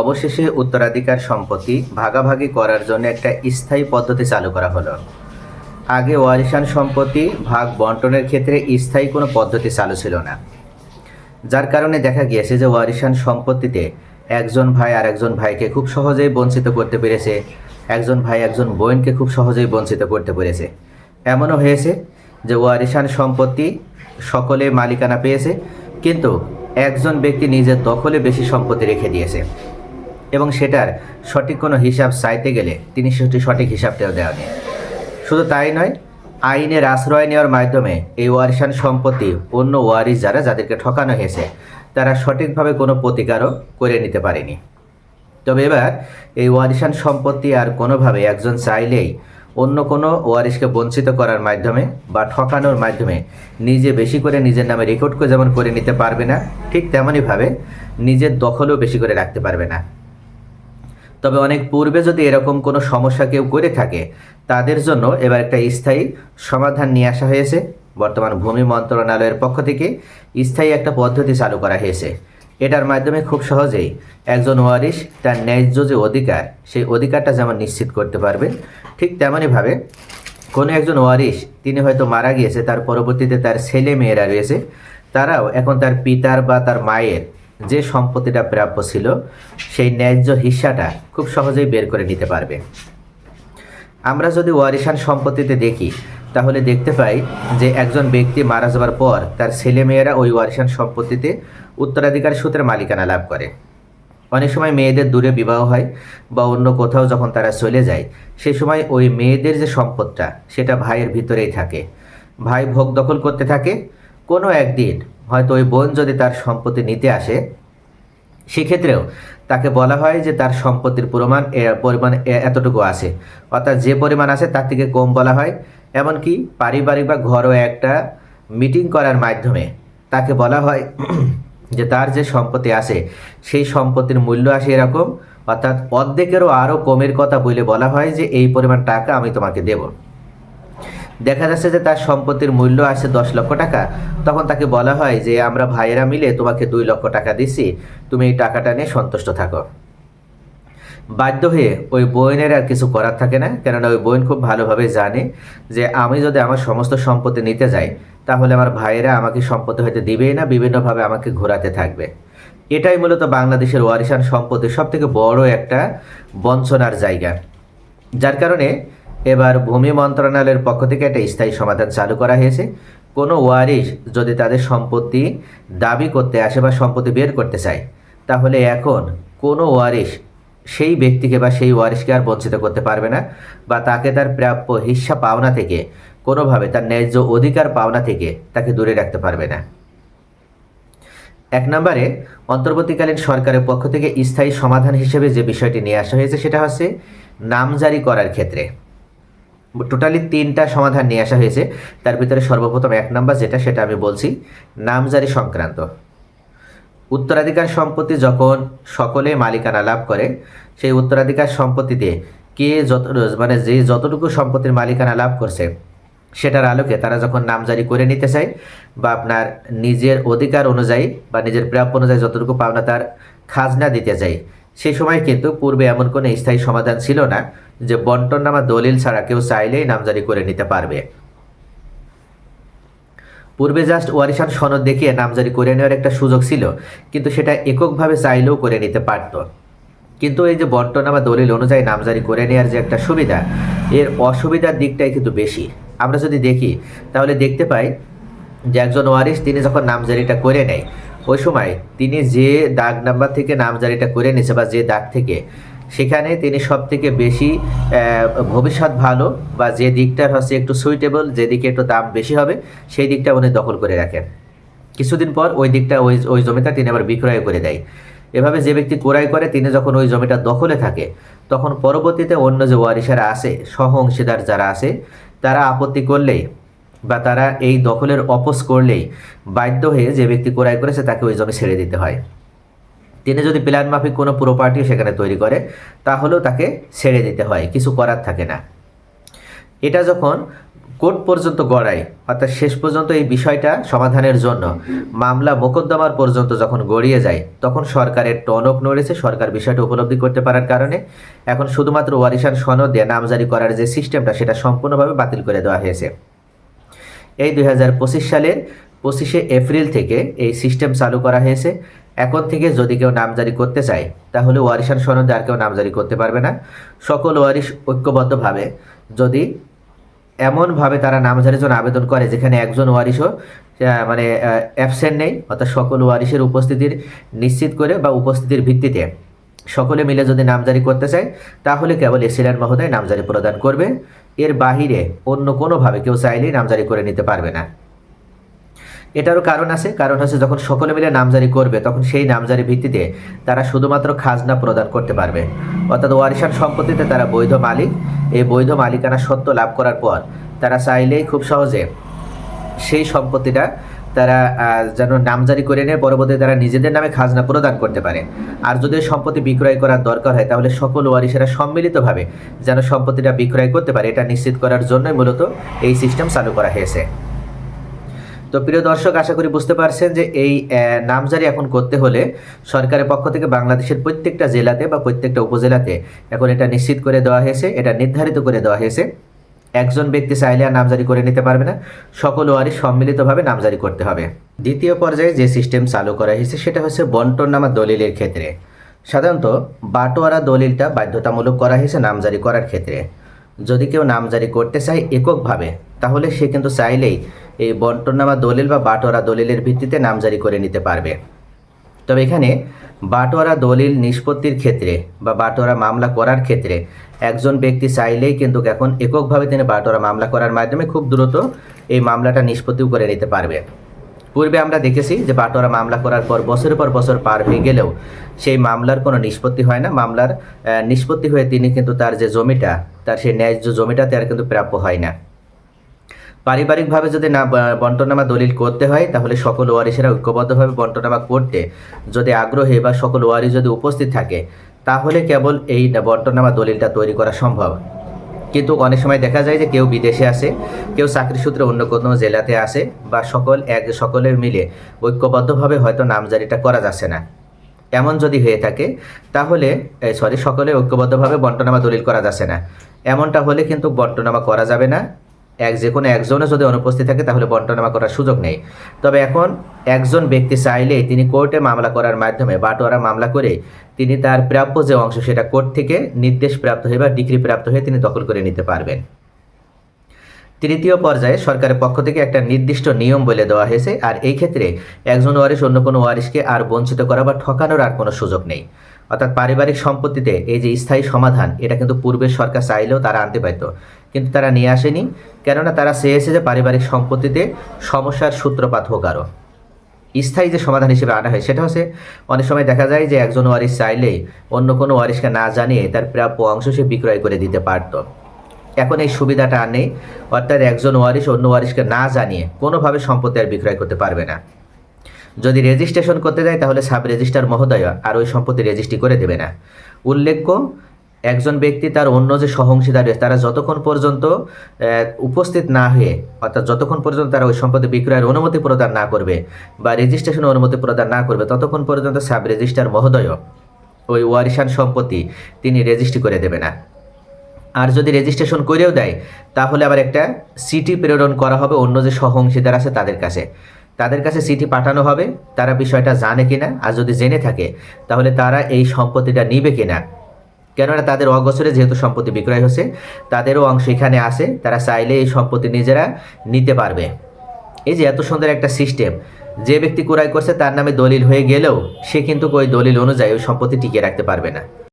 অবশেষে উত্তরাধিকার সম্পত্তি ভাগাভাগি করার জন্য একটা স্থায়ী পদ্ধতি চালু করা হলো। আগে ওয়ারিশান সম্পত্তি ভাগ বন্টনের ক্ষেত্রে স্থায়ী কোনো পদ্ধতি চালু ছিল না। যার কারণে দেখা গিয়েছে যে ওয়ারিশান সম্পত্তিতে একজন ভাই আর একজন ভাইকে খুব সহজেই বঞ্চিত করতে পেরেছে, একজন ভাই একজন বোনকে খুব সহজেই বঞ্চিত করতে পেরেছে। এমনও হয়েছে যে ওয়ারিশান সম্পত্তি সকলে মালিকানা পেয়েছে, কিন্তু একজন ব্যক্তি নিজের দখলে বেশি সম্পত্তি রেখে দিয়েছে। এবং সেটার সঠিক কোনো হিসাব চাইতে গেলে তিনি সেটি সঠিক হিসাবটাও দেওয়া শুধু তাই নয়, আইনের আশ্রয় নেওয়ার মাধ্যমে এই ওয়ারিশান সম্পত্তি অন্য ওয়ারিশ যারা, যাদেরকে ঠকানো হয়েছে, তারা সঠিকভাবে কোনো প্রতিকারও করে নিতে পারেনি। তবে এবার এই ওয়ারিশান সম্পত্তি আর কোনোভাবে একজন চাইলেই অন্য কোনো ওয়ারিশকে বঞ্চিত করার মাধ্যমে বা ঠকানোর মাধ্যমে নিজে বেশি করে নিজের নামে রেকর্ড করে যেমন করে নিতে পারবে না, ঠিক তেমনইভাবে নিজের দখলও বেশি করে রাখতে পারবে না। তবে অনেক পূর্বে যদি এরকম কোনো সমস্যা কেউ করে থাকে, তাদের জন্য এবার একটা স্থায়ী সমাধান নিয়ে আসা হয়েছে। বর্তমান ভূমি মন্ত্রণালয়ের পক্ষ থেকে স্থায়ী একটা পদ্ধতি চালু করা হয়েছে। এটার মাধ্যমে খুব সহজেই একজন ওয়ারিশ তার ন্যায্য যে অধিকার, সেই অধিকারটা যেমন নিশ্চিত করতে পারবে, ঠিক তেমনইভাবে কোনো একজন ওয়ারিশ, তিনি হয়তো মারা গিয়েছে, তার পরবর্তীতে তার ছেলে মেয়েরা রয়েছে, তারাও এখন তার পিতার বা তার মায়ের যে সম্পত্তিটা প্রাপ্য ছিল, সেই ন্যায্য হিস্সাটা খুব সহজেই বের করে নিতে পারবে। আমরা যদি ওয়ারিশান সম্পত্তিতে দেখি, তাহলে দেখতে পাই যে একজন ব্যক্তি মারা যাওয়ার পর তার ছেলেমেয়েরা ওই ওয়ারিশান সম্পত্তিতে উত্তরাধিকার সূত্রে মালিকানা লাভ করে। অনেক সময় মেয়েদের দূরে বিবাহ হয় বা অন্য কোথাও যখন তারা চলে যায়, সে সময় ওই মেয়েদের যে সম্পদটা, সেটা ভাইয়ের ভিতরেই থাকে। ভাই ভোগ দখল করতে থাকে, কোনো একদিন হয়তো ওই বোন যদি তার সম্পত্তি নিতে আসে, সেক্ষেত্রেও তাকে বলা হয় যে তার সম্পত্তির পরিমাণ পরিমাণ এতটুকু আছে। অর্থাৎ যে পরিমাণ আছে তার থেকে কম বলা হয়। এমনকি পারিবারিক বা ঘরোয়া একটা মিটিং করার মাধ্যমে তাকে বলা হয় যে তার যে সম্পত্তি আছে, সেই সম্পত্তির মূল্য আসে এরকম। অর্থাৎ অর্ধেকেরও আরও কমের কথা বলে বলা হয় যে এই পরিমাণ টাকা আমি তোমাকে দেবো। দেখা যাচ্ছে যে তার সম্পত্তির মূল্য আছে দশ লক্ষ টাকা। তখন তাকে বলা হয় যে, আমরা ভাইয়েরা মিলে তোমাকে দুই লক্ষ টাকা দিচ্ছি তুমি এই টাকাটা নিয়ে সন্তুষ্ট থাকো। বাধ্য হয়ে ওই বোনের আর কিছু করার থাকে না। কেননা ওই বোন খুব ভালোভাবে জানে যে, আমি যদি আমার সমস্ত সম্পত্তি নিতে যাই, তাহলে আমার ভাইয়েরা আমাকে সম্পত্তি হয়তো দিবেই না, বিভিন্নভাবে আমাকে ঘোরাতে থাকবে। এটাই মূলত বাংলাদেশের ওয়ারিশান সম্পত্তির সব থেকে বড় একটা বঞ্চনার জায়গা। যার কারণে এবার ভূমি মন্ত্রণালয়ের পক্ষ থেকে একটা স্থায়ী সমাধান চালু করা হয়েছে। কোনো ওয়ারিশ যদি তাদের সম্পত্তি দাবি করতে আসে বা সম্পত্তি বের করতে চায়, তাহলে এখন কোনো ওয়ারিশ সেই ব্যক্তিকে বা সেই ওয়ারিশকে আর বঞ্চিত করতে পারবে না বা তাকে তার প্রাপ্য হিস্সা পাওনা থেকে কোনোভাবে তার ন্যায্য অধিকার পাওনা থেকে তাকে দূরে রাখতে পারবে না। এক নম্বরে, অন্তর্বর্তীকালীন সরকারের পক্ষ থেকে স্থায়ী সমাধান হিসেবে যে বিষয়টি নিয়ে আসা হয়েছে সেটা হচ্ছে নামজারি করার ক্ষেত্রে। টোটালি তিনটা সমাধান নিয়ে আসা হয়েছে। তার ভিতরে সর্বপ্রথম এক নম্বর যেটা, সেটা আমি বলছি, নামজারি সংক্রান্ত। উত্তরাধিকার সম্পত্তি যখন সকলে মালিকানা লাভ করে, সেই উত্তরাধিকার সম্পত্তিতে কে যত মানে যে যতটুকু সম্পত্তির মালিকানা লাভ করছে, সেটার আলোকে তারা যখন নামজারি করে নিতে চায়, বা আপনার নিজের অধিকার অনুযায়ী বা নিজের প্রাপ্য অনুযায়ী যতটুকু পাওনা তার খাজনা দিতে চায় সেই সময় কিন্তু পূর্বে এমন কোনো স্থায়ী সমাধান ছিল না। যে বন্টন নামা দলিল ছাড়া কেউ চাইলেই নামজারি করে নিতে পারবে। পূর্বে জাস্ট ওয়ারিশান সনদ দেখিয়ে নামজারি করে নেওয়ার একটা সুযোগ ছিল, কিন্তু সেটা এককভাবে চাইলেও করে নিতে পারত। কিন্তু এই যে বন্টনা বা দলিল অনুযায়ী নামজারি করে নেওয়ার যে একটা সুবিধা, এর অসুবিধার দিকটাই কিন্তু বেশি। আমরা যদি দেখি, তাহলে দেখতে পাই যে একজন ওয়ারিশ তিনি যখন নামজারিটা করে নেয়, ওই সময় তিনি যে দাগ নাম্বার থেকে নামজারিটা করে নিয়েছে বা যে দাগ থেকে সেখানে তিনি সব থেকে বেশি ভবিষ্যৎ ভালো বা যে দিকটার হচ্ছে একটু সুইটেবল যে দিকে একটু দাম বেশি হবে, সেই দিকটা উনি দখল করে রাখেন। কিছুদিন পর ওই দিকটা, ওই ওই জমিটা তিনি আবার বিক্রয় করে দেয়। এভাবে যে ব্যক্তি ক্রয় করে, তিনি যখন ওই জমিটা দখলে থাকে, তখন পরবর্তীতে অন্য যে ওয়ারিশারা আছে সহ অংশীদার যারা আছে, তারা আপত্তি করলেই বা তারা এই দখলের অপোজ করলেই বাধ্য হয়ে যে ব্যক্তি ক্রয় করেছে, তাকে ওই জমি ছেড়ে দিতে হয়। তিনি যদি প্ল্যান মাফিক কোনো প্রপার্টি সেখানে তৈরি করে, তাহলেও তাকে ছেড়ে দিতে হয়, কিছু করার থাকে না। এটা যখন কোর্ট পর্যন্ত গড়ায়, অর্থাৎ শেষ পর্যন্ত এই বিষয়টা সমাধানের জন্য, মামলা মোকদ্দমার পর্যন্ত যখন গড়িয়ে যায়, তখন সরকারের টনক নড়েছে, সরকার বিষয়টা উপলব্ধি করতে পারার কারণে। এখন শুধুমাত্র ওয়ারিশান সনদে নামজারি করার যে সিস্টেমটা, সেটা সম্পূর্ণভাবে বাতিল করে দেওয়া হয়েছে। এই দুই হাজার পঁচিশ সালের পঁচিশে এপ্রিল থেকে এই সিস্টেম চালু করা হয়েছে। এখন থেকে যদি কেউ নামজারি করতে চায়, তাহলে ওয়ারিশান সনদে আর কেউ নামজারি করতে পারবে না। সকল ওয়ারিশ ঐক্যবদ্ধভাবে যদি এমনভাবে তারা নামজারির জন্য আবেদন করে, যেখানে একজন ওয়ারিশও মানে অ্যাবসেন্ট নেই, অর্থাৎ সকল ওয়ারিশের উপস্থিতির নিশ্চিত করে বা উপস্থিতির ভিত্তিতে সকলে মিলে যদি নামজারি করতে চায়, তাহলে কেবল এসিল্যান্ড মহোদয় নামজারি প্রদান করবে। এর বাহিরে অন্য কোনোভাবে কেউ চাইলেই নামজারি করে নিতে পারবে না। এটারও কারণ আছে, কারণ হচ্ছে যখন সকলে মিলে নামজারি করবে, তখন সেই নামজারি ভিত্তিতে তারা শুধুমাত্র খাজনা প্রদান করতে পারবে। অর্থাৎ ওয়ারিশান সম্পত্তিতে তারা বৈধ মালিক। এই বৈধ মালিকানা সত্য লাভ করার পর তারা চাইলেই খুব সহজে সেই সম্পত্তিটা তারা যেন নামজারি করে নিয়ে, পরবর্তীতে তারা নিজেদের নামে খাজনা প্রদান করতে পারে। আর যদি সম্পত্তি বিক্রয় করার দরকার হয়, তাহলে সকল ওয়ারিশেরা সম্মিলিতভাবে যেন সম্পত্তিটা বিক্রয় করতে পারে। এটা নিশ্চিত করার জন্যই মূলত এই সিস্টেম চালু করা হয়েছে। তো প্রিয় দর্শক, আশা করি বুঝতে পারছেন যে এই নামজারি এখন করতে হলে সরকারের পক্ষ থেকে বাংলাদেশের প্রত্যেকটা জেলাতে বা প্রত্যেকটা উপজেলাতে এখন এটা নিশ্চিত করে দেওয়া হয়েছে, এটা নির্ধারিত করে দেওয়া হয়েছে। একজন ব্যক্তি চাইলে আর নামজারি করে নিতে পারবে না, সকল ওয়ারি সম্মিলিতভাবে নামজারি করতে হবে। দ্বিতীয় পর্যায়ে যে সিস্টেম চালু করা হয়েছে, সেটা হচ্ছে বন্টননামা দলিলের ক্ষেত্রে। সাধারণত বাটোয়ারা দলিলটা বাধ্যতামূলক করা হয়েছে নামজারি করার ক্ষেত্রে। যদি কেউ নামজারি করতে চায় এককভাবে, তাহলে সে কিন্তু চাইলেই এই বন্টননামা দলিল বা বাটোয়ারা দলিলের ভিত্তিতে নামজারি করে নিতে পারবে। তবে এখানে বাটোয়ারা দলিল নিষ্পত্তির ক্ষেত্রে বা বাটোয়ারা মামলা করার ক্ষেত্রে একজন ব্যক্তি চাইলেই কিন্তু এখন এককভাবে তিনি বাটোয়ারা মামলা করার মাধ্যমে খুব দ্রুত এই মামলাটা নিষ্পত্তিও করে নিতে পারবে। পূর্বে আমরা দেখেছি যে বাটোয়ারা মামলা করার পর বছরের পর বছর পার হয়ে গেলেও সেই মামলার কোনো নিষ্পত্তি হয় না। মামলার নিষ্পত্তি হয়ে তিনি কিন্তু তার যে জমিটা, তার সেই ন্যায্য জমিটা তার কিন্তু প্রাপ্য হয় না। পারিবারিকভাবে যদি না বন্টনামা দলিল করতে হয়, তাহলে সকল ওয়ারিশেরা ঐক্যবদ্ধভাবে বন্টনামা করতে যদি আগ্রহী বা সকল ওয়ারিশ যদি উপস্থিত থাকে, তাহলে কেবল এই বন্টনামা দলিলটা তৈরি করা সম্ভব। কিন্তু অনেক সময় দেখা যায় যে কেউ বিদেশে আসে, কেউ চাকরি সূত্রে অন্য কোনো জেলাতে আসে বা সকল এক সকলে মিলে ঐক্যবদ্ধভাবে হয়তো নামজারিটা করা যাচ্ছে না। এমন যদি হয়ে থাকে, তাহলে সরি সকলে ঐক্যবদ্ধভাবে বন্টনামা দলিল করা যাচ্ছে না। এমনটা হলে কিন্তু বন্টনামা করা যাবে না। এক যে কোনো একজনও যদি অনুপস্থিত থাকে, তাহলে বন্টনামা করার সুযোগ নেই। তবে এখন একজন ব্যক্তি চাইলে তিনি কোর্টে মামলা করার মাধ্যমে বাটোয়ারা মামলা করে তিনি তার প্রাপ্য যে অংশ সেটা কোর্ট থেকে নির্দেশ প্রাপ্ত হয়ে বা ডিগ্রি প্রাপ্ত হয়ে তিনি দখল করে নিতে পারবেন। তৃতীয় পর্যায়ে সরকারের পক্ষ থেকে একটা নির্দিষ্ট নিয়ম বলে দেওয়া হয়েছে, আর এই ক্ষেত্রে একজন ওয়ারিশ অন্য কোনো ওয়ারিশকে আর বঞ্চিত করা বা ঠকানোর আর কোনো সুযোগ নেই। অর্থাৎ পারিবারিক সম্পত্তিতে এই যে স্থায়ী সমাধান, এটা কিন্তু পূর্বের সরকার চাইলেও তারা আনতে পারত। কিন্তু তারা নিয়ে আসেনি, কেননা তারা চেয়েছে যে পারিবারিক সম্পত্তিতে সমস্যার সূত্রপাত হোক আরও। স্থায়ী যে সমাধান হিসেবে আনা হয়, সেটা হচ্ছে অনেক সময় দেখা যায় যে একজন ওয়ারিশ চাইলেই অন্য কোনো ওয়ারিশকে না জানিয়ে তার প্রাপ্য অংশ সে বিক্রয় করে দিতে পারত। এখন এই সুবিধাটা আর নেই, অর্থাৎ একজন ওয়ারিশ অন্য ওয়ারিশকে না জানিয়ে কোনোভাবে সম্পত্তি আর বিক্রয় করতে পারবে না। যদি রেজিস্ট্রেশন করতে যায়, তাহলে সাব রেজিস্ট্রার মহোদয় আর ওই সম্পত্তি রেজিস্ট্রি করে দেবে না। উল্লেখ্য, একজন ব্যক্তি তার অন্য যে সহংশীদার রয়েছে, তারা যতক্ষণ পর্যন্ত উপস্থিত না হয়ে, অর্থাৎ যতক্ষণ পর্যন্ত তারা ওই সম্পত্তি বিক্রয়ের অনুমতি প্রদান না করবে বা রেজিস্ট্রেশন অনুমতি প্রদান না করবে, ততক্ষণ পর্যন্ত সাব রেজিস্ট্রার মহোদয় ওই ওয়ারিশান সম্পত্তি তিনি রেজিস্ট্রি করে দেবে না। আর যদি রেজিস্ট্রেশন করেও দেয়, তাহলে আবার একটা সিটি প্রেরণ করা হবে অন্য যে সহ অংশীদার আছে তাদের কাছে। তাদের কাছে চিঠি পাঠানো হবে, তারা বিষয়টা জানে কিনা, আর যদি জেনে থাকে, তাহলে তারা এই সম্পত্তিটা নিবে কিনা। কেননা তাদের অগোচরে যেহেতু সম্পত্তি বিক্রয় হচ্ছে তাদেরও অংশ এখানে আছে, তারা চাইলে এই সম্পত্তি নিজেরা নিতে পারবে। এই যে এত সুন্দর একটা সিস্টেম, যে ব্যক্তি ক্রয় করছে তার নামে দলিল হয়ে গেলেও সে কিন্তু ওই দলিল অনুযায়ী ওই সম্পত্তি টিকিয়ে রাখতে পারবে না।